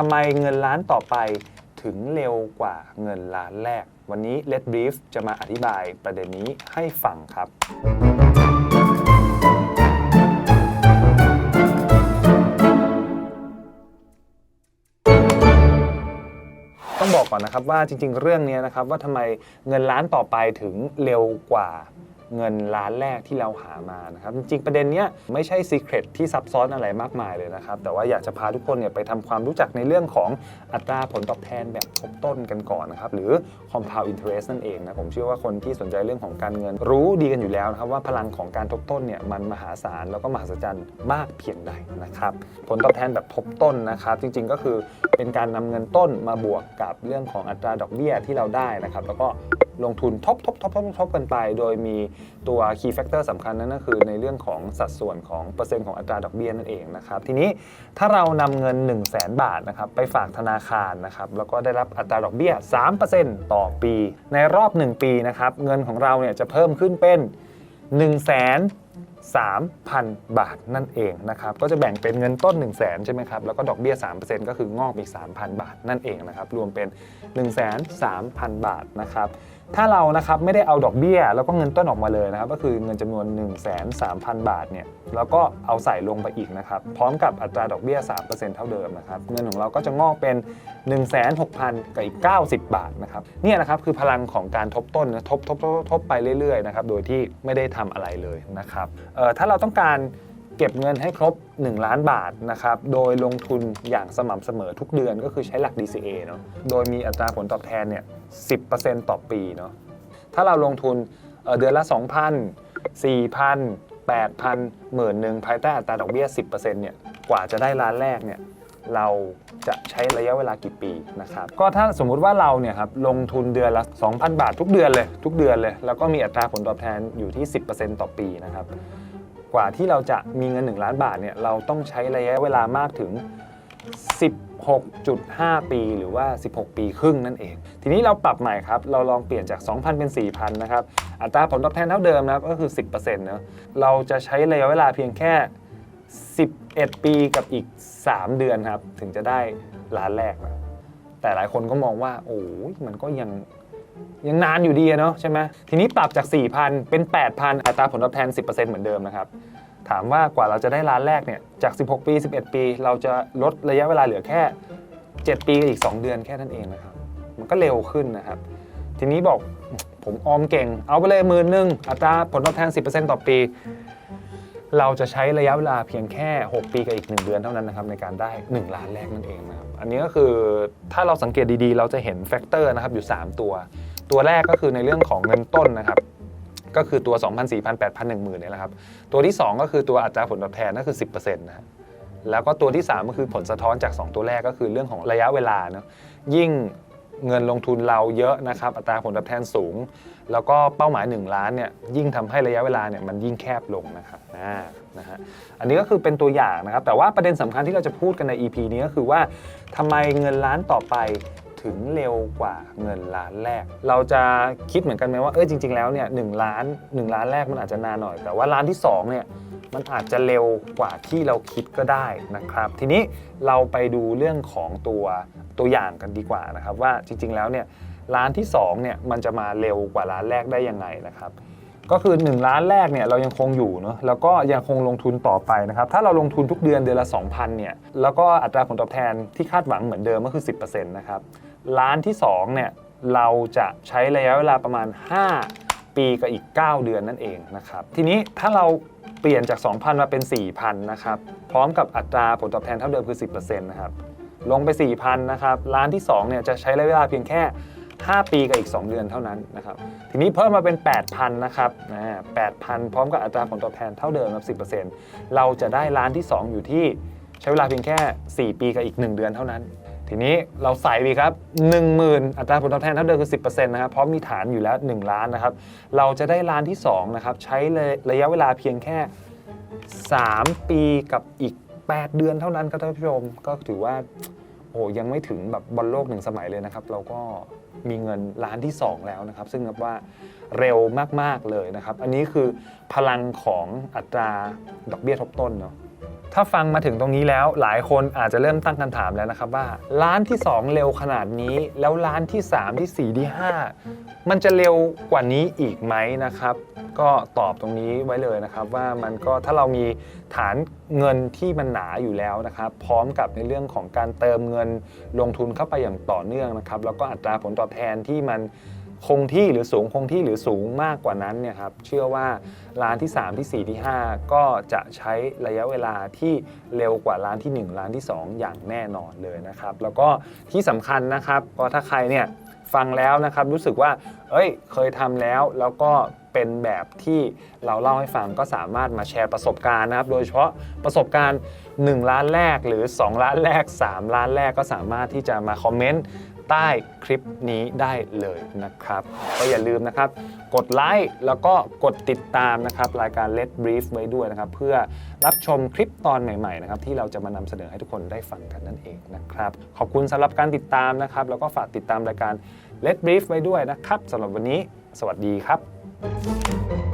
ทำไมเงินล้านต่อไปถึงเร็วกว่าเงินล้านแรก วันนี้ Let Brief จะมาอธิบายประเด็นนี้ให้ฟังครับ ต้องบอกก่อนนะครับว่าจริง ๆ เรื่องนี้นะครับว่าทำไมเงินล้านต่อไปถึงเร็วกว่า เงินล้านแรกที่เราหามานะครับจริงๆประเด็นเนี้ยไม่ใช่ซีเครตที่ซับซ้อนอะไรมากมายเลยนะครับแต่ว่าอยากจะพาทุกคนเนี่ยไปทำความรู้จักในเรื่องของอัตราผลตอบแทนแบบทบต้นกันก่อนนะครับหรือ compound interest นั่นเองนะผมเชื่อว่าคนที่สนใจเรื่องของการเงิน รู้ดีกันอยู่แล้วนะครับว่าพลังของการทบต้นเนี่ยมันมหาศาลแล้วก็มหัศจรรย์มากเพียงใดนะครับผลตอบแทนแบบทบต้นนะครับจริงๆก็คือเป็นการนำเงินต้นมาบวกกับเรื่องของอัตราดอกเบี้ยที่เราได้นะครับแล้วก็ ลงทุนทบทบทบทบทบกันไป โดยมีตัว key factor สำคัญนั่นก็คือในเรื่องของสัดส่วนของเปอร์เซ็นต์ของอัตราดอกเบี้ยนั่นเองนะครับ ทีนี้ถ้าเรานำเงิน 1 0 0 0 0แบาทนะครับไปฝากธนาคารนะครับแล้วก็ได้รับอัตราดอกเบี้ย 3%ต่อปี ในรอบ 1 ปีนะครับเงินของเราเนี่ยจะเพิ่มขึ้นเป็น 1 0 0 0 0 3,000 บาทนั่นเองนะครับ ก็จะแบ่งเป็นเงินต้น 1 0 0 0 0แใช่ไหมครับ แล้วก็ดอกเบี้ย 3%ก็คืองอกอีก 3,000 บาทนั่นเองนะครับ รวมเป็น 1 3 0 0 0 0 บาทนะครับ ถ้าเรานะครับไม่ได้เอาดอกเบี้ย แล้วก็เงินต้นออกมาเลยนะครับ ก็คือเงินจำนวน 1 3 0 0 0 0 บาทเนี่ยแล้วก็เอาใส่ลงไปอีกนะครับ พร้อมกับอัตราดอกเบี้ย 3%เท่าเดิมนะครับ เงินของเราก็จะงอกเป็น 1 6 0 0 0กับอีก 90 บาทนะครับเนี่ยนะครับคือพลังของการทบต้นนะทบทบทบทบไปเรื่อยๆนะครับโดยที่ไม่ได้ทำอะไรเลยนะครับเอ่อถ้าเราต้องการ เก็บเงินให้ครบ 1 ล้านบาทนะครับโดยลงทุนอย่างสม่ำเสมอทุกเดือนก็คือใช้หลัก DCA เนาะโดยมีอัตราผลตอบแทนเนี่ย10%ต่อปีเนาะถ้าเราลงทุนเอ่อเดือนละ 2,000 4,000 8,000หมื่นหนึ่งภายใต้อัตราดอกเบี้ย 10%เนี่ยกว่าจะได้ล้านแรกเนี่ยเราจะใช้ระยะเวลากี่ปีนะครับก็ถ้าสมมุติว่าเราเนี่ยครับลงทุนเดือนละ 2,000 บาททุกเดือนเลย ทุกเดือนเลย แล้วก็มีอัตราผลตอบแทนอยู่ที่ 10%ต่อปีนะครับ ว่าที่เราจะมีเงิน 1 ล้านบาทเนี่ยเราต้องใช้ระยะเวลามากถึง 16.5 ปีหรือว่า 16 ปีครึ่งนั่นเอง ทีนี้เราปรับใหม่ครับ เราลองเปลี่ยนจาก 2,000 เป็น 4,000 นะครับ อัตราผลตอบแทนเท่าเดิมนะครับ ก็คือ 10%เนะเราจะใช้ระยะเวลาเพียงแค่ 11 ปีกับอีก 3 เดือนครับ ถึงจะได้ล้านแรกนะแต่หลายคนก็มองว่า โอ้ยมันก็ยัง ยังนานอยู่ดีอะเนาะใช่ไหมทีนี้ปรับจาก 4,000 เป็น 8,000 อัตราผลตอบแทน 10%เหมือนเดิมนะครับ ถามว่ากว่าเราจะได้ล้านแรกเนี่ย จาก 16 ปี 11 ปี เราจะลดระยะเวลาเหลือแค่ 7 ปีกับอีก 2 เดือนแค่นั้นเองนะครับ มันก็เร็วขึ้นนะครับ ทีนี้บอกผมออมเก่ง เอาไปเลยหมื่นหนึ่งอัตราผลตอบแทน 10%ต่อปี เราจะใช้ระยะเวลาเพียงแค่ 6 ปีกับอีก 1 เดือนเท่านั้นนะครับในการได้ 1 ล้านแรกนั่นเองนะครับ อันนี้ก็คือถ้าเราสังเกตดีๆ เราจะเห็นแฟกเตอร์นะครับอยู่ 3 ตัว ตัวแรกก็คือในเรื่องของเงินต้นนะครับก็คือตัว2 0 0 0 4 0 0 8 0 0 1 0,000เนี่ยแหละครับ ตัวที่ 2 ก็คือตัวอัตราผลตอบแทนนั่นคือ 10%นะฮะแล้วก็ตัวที่ 3 ก็คือผลสะท้อนจาก 2 ตัวแรกก็คือเรื่องของระยะเวลาเนาะยิ่งเงินลงทุนเราเยอะนะครับ อัตราผลตอบแทนสูง แล้วก็เป้าหมาย 1 ล้านเนี่ยยิ่งทำให้ระยะเวลาเนี่ยมันยิ่งแคบลงนะครับนะฮะอันนี้ก็คือเป็นตัวอย่างนะครับ แต่ว่าประเด็นสำคัญที่เราจะพูดกันใน EP นี้ก็คือว่าทำไมเงินล้านต่อไป ถึงเร็วกว่าเงินล้านแรก เราจะคิดเหมือนกันไหมว่าเออจริง ๆแล้วเนี่ยหล้าน 1 ล้านแรกมันอาจจะนานหน่อย แต่ว่าล้านที่2เนี่ยมันอาจจะเร็วกว่าที่เราคิดก็ได้นะครับ ทีนี้เราไปดูเรื่องของตัวตัวอย่างกันดีกว่านะครับ ว่าจริง ๆแล้วเนี่ยล้านที่2เนี่ยมันจะมาเร็วกว่าล้านแรกได้ยังไงนะครับก็คือ 1 ล้านแรกเนี่ยเรายังคงอยู่เนาะแล้วก็ยังคงลงทุนต่อไปนะครับถ้าเราลงทุนทุกเดือนเดือนละ 2,000เนี่ยแล้วก็อัตราผลตอบแทนที่คาดหวังเหมือนเดิมก็คือ 10%นะครับ ล้านที่2เนี่ยเราจะใช้ระยะเวลาประมาณ 5 ปีกับอีก 9 เดือนนั่นเองนะครับ ทีนี้ถ้าเราเปลี่ยนจาก 2,000 มาเป็น 4,000 นะครับ พร้อมกับอัตราผลตอบแทนเท่าเดิมคือ 10%นะครับ ลงไป 4,000 นะครับล้านที่2เนี่ยจะใช้ระยะเวลาเพียงแค่ 5 ปีกับอีก 2 เดือนเท่านั้นนะครับ ทีนี้เพิ่มมาเป็น 8,000 นะครับนะ8,000 พร้อมกับอัตราผลตอบแทนเท่าเดิมครับ10%เราจะได้ล้านที่ 2 อยู่ที่ใช้เวลาเพียงแค่ 4 ปีกับอีก 1 เดือนเท่านั้น ทีนี้เราใส่ไปครับ 10,000 อัตราผลตอบแทนเท่าเดิมคือ 10%นะครับเพราะมีฐานอยู่แล้ว 1 ล้านนะครับ เราจะได้ล้านที่2นะครับใช้ระยะเวลาเพียงแค่ 3 ปีกับอีก 8 เดือนเท่านั้นครับท่านผู้ชมก็ถือว่าโอ้ยังไม่ถึงแบบบอลโลกหนึ่งสมัยเลยนะครับ เราก็มีเงินล้านที่ 2 แล้วนะครับ ซึ่งนับว่าเร็วมาก ๆ เลยนะครับ อันนี้คือพลังของอัตราดอกเบี้ยทบต้นเนาะ ถ้าฟังมาถึงตรงนี้แล้วหลายคนอาจจะเริ่มตั้งคำถามแล้วนะครับว่า ร้านที่ 2 เร็วขนาดนี้ แล้วร้านที่ 3 ที่ 4 ที่ 5 มันจะเร็วกว่านี้อีกไหมนะครับ ก็ตอบตรงนี้ไว้เลยนะครับว่ามันก็ถ้าเรามีฐานเงินที่มันหนาอยู่แล้วนะครับ พร้อมกับในเรื่องของการเติมเงินลงทุนเข้าไปอย่างต่อเนื่องนะครับ แล้วก็อัตราผลตอบแทนที่มัน คงที่หรือสูงคงที่หรือสูงมากกว่านั้นเนี่ยครับเชื่อว่าร้านที่ 3 ที่ 4 ที่ 5 ก็จะใช้ระยะเวลาที่เร็วกว่าร้านที่ 1 ร้านที่ 2 อย่างแน่นอนเลยนะครับ แล้วก็ที่สำคัญนะครับก็ถ้าใครเนี่ยฟังแล้วนะครับรู้สึกว่า เอ้ย เคยทำแล้วแล้วก็เป็นแบบที่เราเล่าให้ฟังก็สามารถมาแชร์ประสบการณ์นะครับ โดยเฉพาะประสบการณ์ 1 ล้านแรกหรือ 2 ล้านแรก 3 ล้านแรกก็สามารถที่จะมาคอมเมนต์ ใต้คลิปนี้ได้เลยนะครับ ก็อย่าลืมนะครับ กดไลค์แล้วก็กดติดตามนะครับ รายการ Let Brief ไว้ด้วยนะครับ เพื่อรับชมคลิปตอนใหม่ๆนะครับที่เราจะมานำเสนอให้ทุกคนได้ฟังกันนั่นเองนะครับ ขอบคุณสำหรับการติดตามนะครับ แล้วก็ฝากติดตามรายการ Let Brief ไว้ด้วยนะครับสำหรับวันนี้ สวัสดีครับ